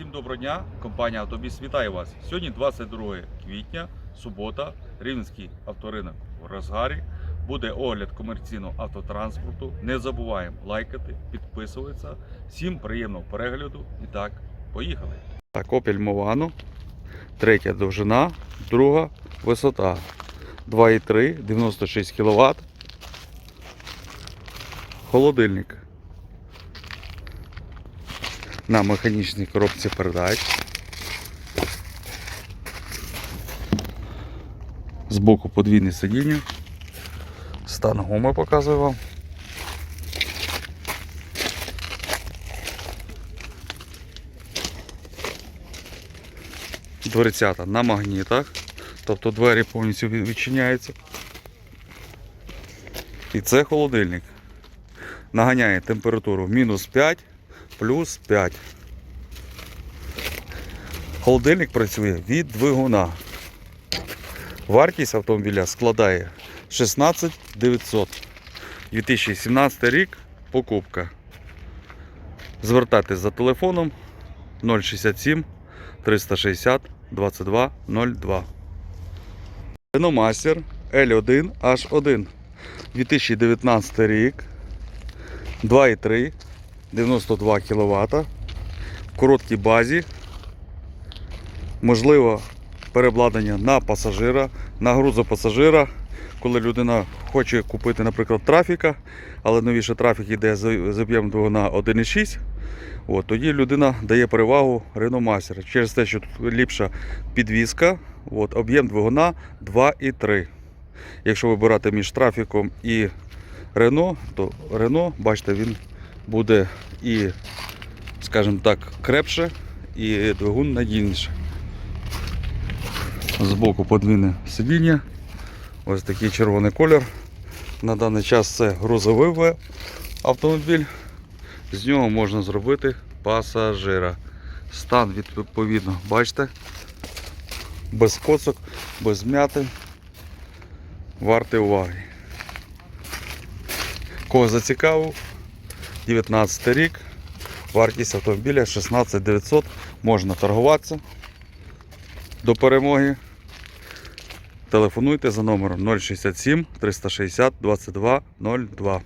Всім доброго дня! Компанія Автобіс вітає вас. Сьогодні 22 квітня, субота, Рівненський авторинок в розгарі. Буде огляд комерційного автотранспорту. Не забуваємо лайкати, підписуватися. Всім приємного перегляду. І так, поїхали. Так, Opel Movano. Третя довжина, друга висота. 2,3, 96 кВт. Холодильник. На механічній коробці передач. Збоку подвійне сидіння. Стан гуми показую вам. Дверцята на магнітах, тобто двері повністю відчиняються. І це холодильник. Наганяє температуру мінус 5 плюс 5. Холодильник працює від двигуна. Вартість автомобіля складає 16 900. 2017 рік покупка. Звертайтесь за телефоном 067 360 22 02. Renault L1 H1. 2019 рік. 2,3 92 кВт. В короткій базі. Можливо перебладнання на пасажира, на грузопасажира. Коли людина хоче купити, наприклад, трафіка, але новіше трафік йде з об'ємом двигуна 1,6. От, тоді людина дає перевагу Renault Master. Через те, що тут ліпша підвізка, от, об'єм двигуна 2,3. Якщо вибирати між трафіком і Renault, то Renault, бачите, він буде і, скажімо так, крепше, і двигун надійніше. Збоку подвійне сидіння. Ось такий червоний колір. На даний час це грузовий автомобіль. З нього можна зробити пасажира. Стан відповідно, бачите, без коцок, без м'яти. Вартий уваги. Кого зацікавив, 19 рік, вартість автомобіля 16 900, можна торгуватися до перемоги. Телефонуйте за номером 067 360 22 02.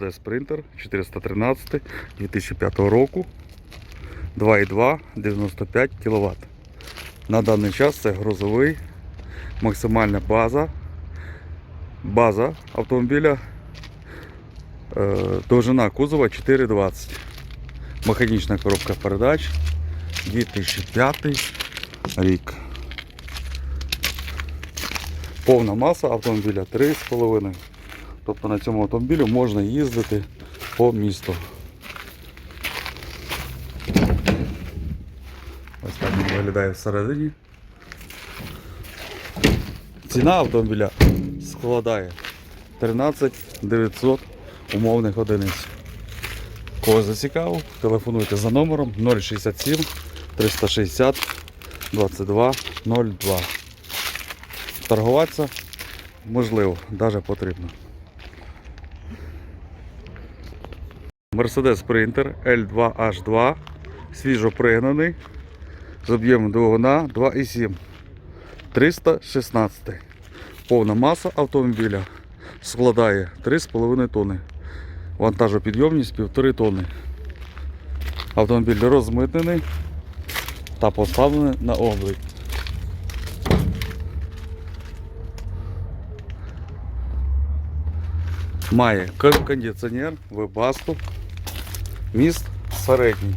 Це Спринтер 413 2005 року. 2,2 95 кВт. На даний час це грузовий, максимальна база. База автомобіля Довжина кузова 4,20. Механічна коробка передач 2005 рік. Повна маса автомобіля 3,5. Тобто на цьому автомобілі можна їздити по місту. Ось так він виглядає всередині. Ціна автомобіля складає 13 900 умовних одиниць. Кого зацікавив, телефонуйте за номером 067 360 22 02. Торгуватися можливо, навіть потрібно. Mercedes Sprinter L2H2 свіжо пригнаний з об'ємом двигуна 2,7 316. Повна маса автомобіля складає 3,5 тонни. Вантажопідйомність 1,5 тонни. Автомобіль розмитнений та поставлений на облік. Має кон- кондиціонер, вебасту, міст середній.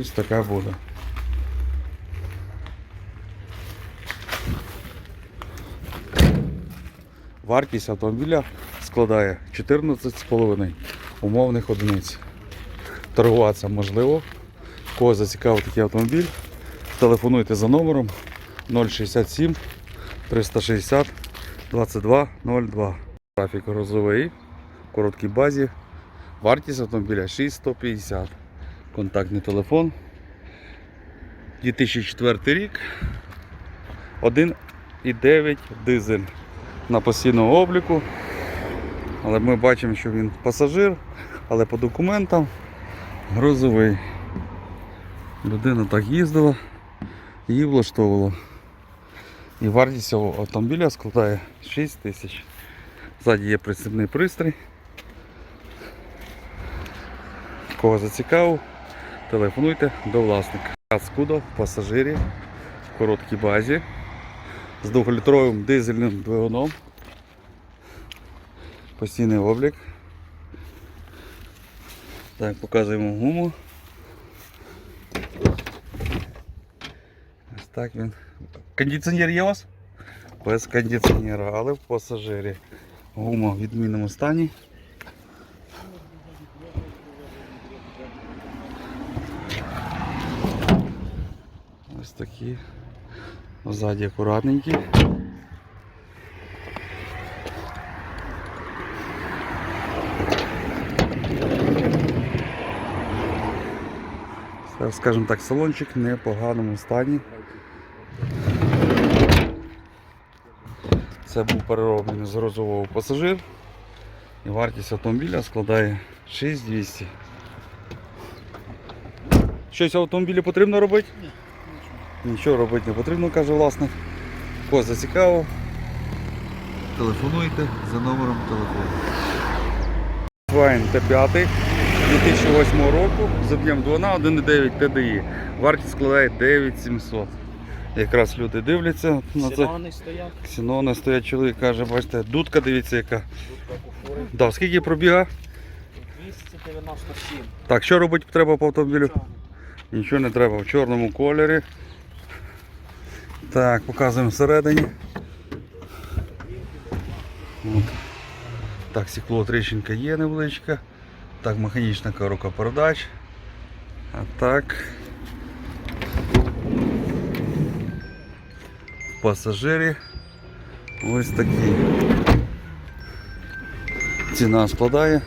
Ось така буде. Вартість автомобіля складає 14,5 умовних одиниць. Торгуватися можливо. Кого зацікавив такий автомобіль, телефонуйте за номером 067 360 22 02. Трафік розовий, короткій базі. Вартість автомобіля 6150. Контактний телефон. 2004 рік. 1,9 дизель на постійному обліку. Але ми бачимо, що він пасажир, але по документам грузовий. Людина так їздила, її влаштовувало. І вартість цього автомобіля складає 6 тисяч. Ззаді є прицепний пристрій. Кого зацікавив, телефонуйте до власника. Скудо в пасажирі в короткій базі з 2-літровим дизельним двигуном. Постійний облік. Так, показуємо гуму. Ось так він. Кондиціонер є у вас? Без кондиціонера, але в пасажирі. Гума в відмінному стані. Ось такі. Ззаді акуратненькі. Скажімо так, салончик в непоганому стані. Це був перероблений з розового пасажир. І вартість автомобіля складає 6200. Щось автомобілі потрібно робити? Нічого робити не потрібно, каже власник. Кого зацікавив, телефонуйте за номером телефону. Volkswagen Т5 2008 року з об'єм двигуна 1,9 TDI. Вартість складає 9700. Якраз люди дивляться на це. Сінони стоять, Ксенони стоять чоловік, каже, бачите, дудка, дивіться яка. дудка. Да, скільки пробіга? 297. Так, що робити треба по автомобілю? Нічого не треба в чорному кольорі. Так, показуємо всередині. От. Так, стекло тріщинка є невеличка. Так, механічна коробка передач. А так. В пасажирі ось такі. Ціна складає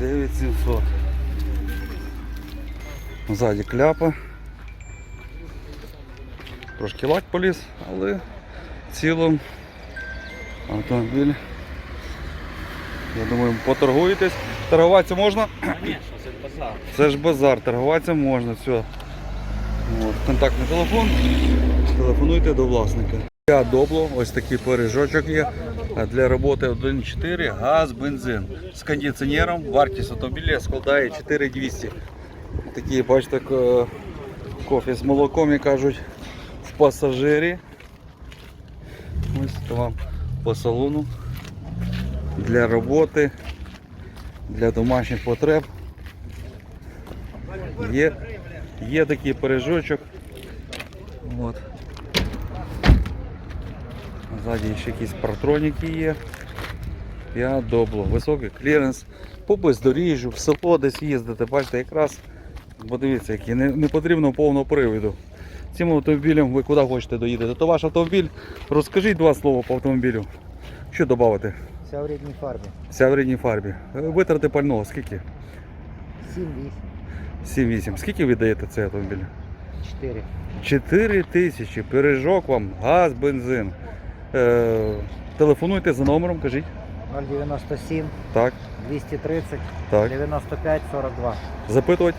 9700. Ззаді кляпа. Трошки лак поліз, але в цілому автомобіль. Я думаю, поторгуєтесь. Торгуватися можна? Звісно, це базар. Це ж базар, торгуватися можна, все. От, контактний телефон. Телефонуйте до власника. Я добло, ось такий пиріжочок є. Для роботи 1.4 газ, бензин. З кондиціонером вартість автомобіля складає 4200. Такі, бачите, ко- кофе з молоком, як кажуть, пасажирі. Ось вам по салону. Для роботи, для домашніх потреб. Є, є такий пиріжочок. От. Ззаді ще якісь партроніки є. Я добло. Високий кліренс. По бездоріжжю, в село десь їздити. Бачите, якраз подивіться, який не, не потрібно повного привіду. Цим автомобілем ви куди хочете доїдете? То ваш автомобіль. Розкажіть два слова по автомобілю. Що додати? Вся в рідній фарбі. Вся в рідній фарбі. Е, Витрати пального скільки? 7-8, 7-8. Скільки ви даєте цей автомобіль? 4. 4 тисячі, пиріжок вам, газ, бензин. Е, телефонуйте за номером, кажіть. 097 Так, 230 так. 95 42. Запитувати,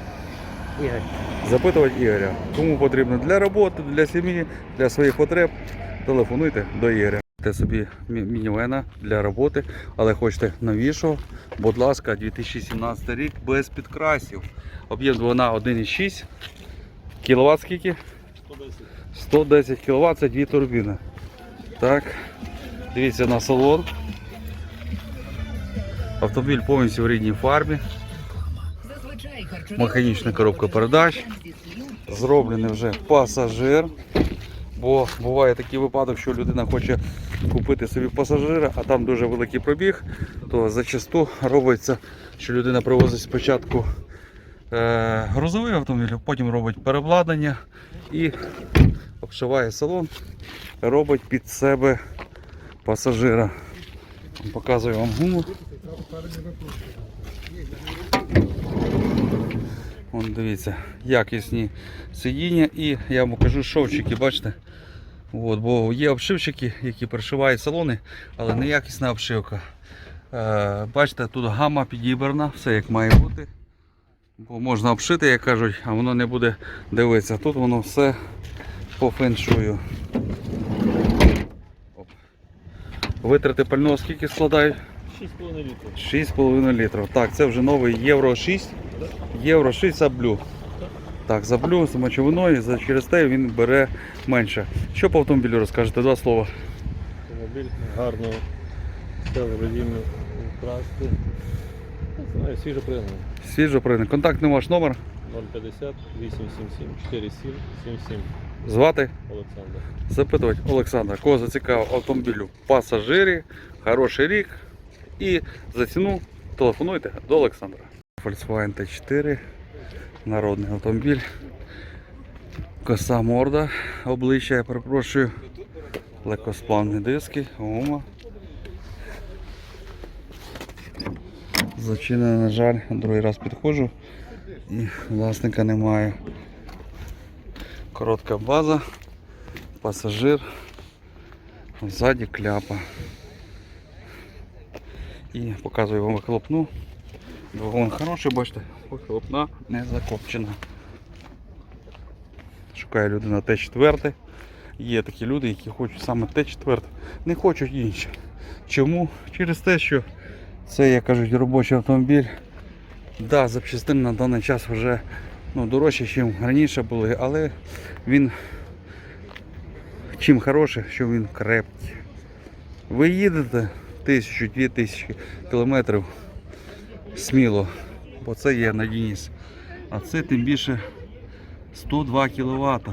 Ігор. запитувати Ігоря. Кому потрібно для роботи, для сім'ї, для своїх потреб. Телефонуйте до Ігоря. Те собі мінівена для роботи, але хочете новішого, будь ласка, 2017 рік без підкрасів. Об'єм двигуна 1,6 кВт скільки? 110 кВт, це дві турбіни. Так, дивіться на салон. Автомобіль повністю в рідній фарбі. Механічна коробка передач. Зроблений вже пасажир. Бо буває такий випадок, що людина хоче купити собі пасажира, а там дуже великий пробіг, то зачасту робиться, що людина привозить спочатку е, грузовий автомобіль, потім робить переобладнання і обшиває салон, робить під себе пасажира. Показую вам гуму. Вон дивіться, якісні сидіння і я вам покажу шовчики, бачите? От, бо є обшивчики, які пришивають салони, але неякісна обшивка. Е, бачите, тут гама підібрана, все як має бути. Бо можна обшити, як кажуть, а воно не буде дивитися. Тут воно все по феншую. Оп. Витрати пального скільки складають? 6,5 літрів. 6,5 літрів. Так, це вже новий Євро 6. Євро 6 заблю. Так, заблю з мочовиною, за- через те він бере менше. Що по автомобілю розкажете? Два слова. Автомобіль гарно став родінню красти. Не знаю, свіжо пригнаний. Свіжо прийняли. Контактний ваш номер. 050 877 47 77 Звати, Олександр. запитувати Олександра, кого зацікавив автомобілю пасажирі, хороший рік. І за ціну телефонуйте до Олександра. Volkswagen T4, народний автомобіль. Коса морда, обличчя, я перепрошую. Легкосплавні диски, гума. Зачинено, на жаль, другий раз підходжу і власника немає. Коротка база, пасажир, ззаді кляпа. І показую вам вихлопну. Двигун хороший, бачите, вихлопна не закопчена. Шукає людина Т4. Є такі люди, які хочуть саме Т4, не хочуть інші. Чому? Через те, що це, як кажуть, робочий автомобіль. Да, запчастини на даний час вже ну, дорожчі, ніж раніше були, але він чим хороший, що він крепкий. Ви їдете тисячу-дві тисячі кілометрів сміло, бо це є надійність. А це тим більше 102 кВт.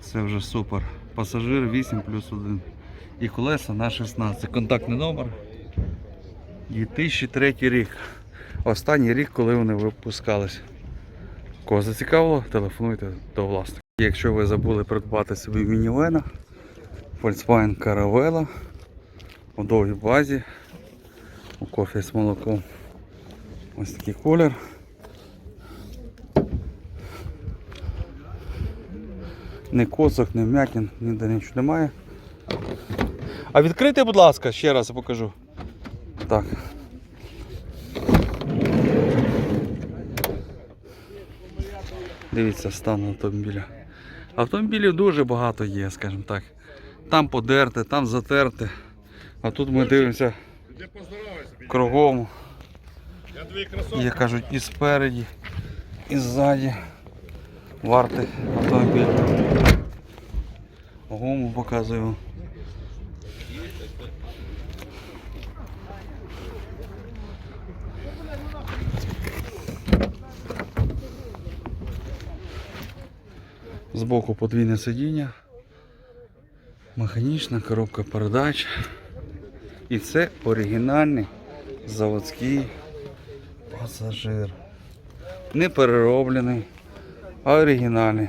Це вже супер. Пасажир 8 плюс 1. І колеса на 16. Контактний номер. 2003 рік. Останній рік, коли вони випускались. Кого зацікавило, телефонуйте до власника. Якщо ви забули придбати собі мінівена, Volkswagen Caravella у довгій базі, у кофі з молоком. Ось такий колір. Ні косок, ні м'якін, ніде нічого немає. А відкрийте, будь ласка, ще раз я покажу. Так. Дивіться стан автомобіля. Автомобілів дуже багато є, скажімо так. Там подерте, там затерте. А тут ми дивимося кругом. Як кажуть, і спереді, і ззаді. Вартий автомобіль. Гуму показую. Збоку подвійне сидіння, механічна коробка передач. І це оригінальний заводський пасажир. Не перероблений, а оригінальний.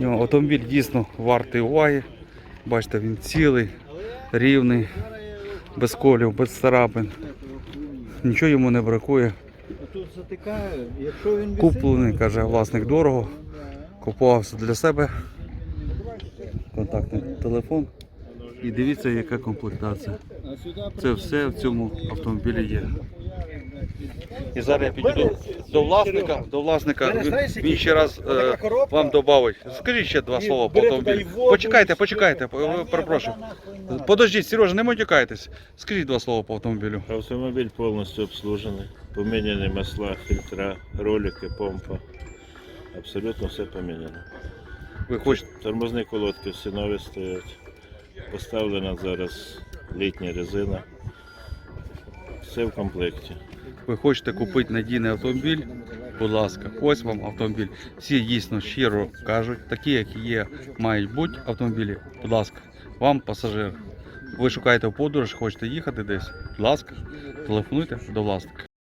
І Автомобіль дійсно вартий уваги. Бачите, він цілий, рівний, без колів, без царапин. Нічого йому не бракує. Куплений, каже власник дорого. Купувався для себе. Контактний телефон. І дивіться, яка комплектація. Це все в цьому автомобілі є. І зараз я підійду до власника. До власника він, ще раз е, вам додавить. Скажіть ще два слова по автомобілю. Почекайте, почекайте, перепрошую. Подождіть, Сережа, не матюкайтесь. Скажіть два слова по автомобілю. Автомобіль повністю обслужений, поміняні масла, фільтра, ролики, помпа. Абсолютно все поміняно. Ви хочете Тормозні колодки всі нові стоять. Поставлена зараз літня резина. Все в комплекті. Ви хочете купити надійний автомобіль? Будь ласка, ось вам автомобіль. Всі дійсно щиро кажуть, такі, як є, мають бути автомобілі. Будь ласка, вам пасажир. Ви шукаєте подорож, хочете їхати десь? Будь ласка, телефонуйте до власника.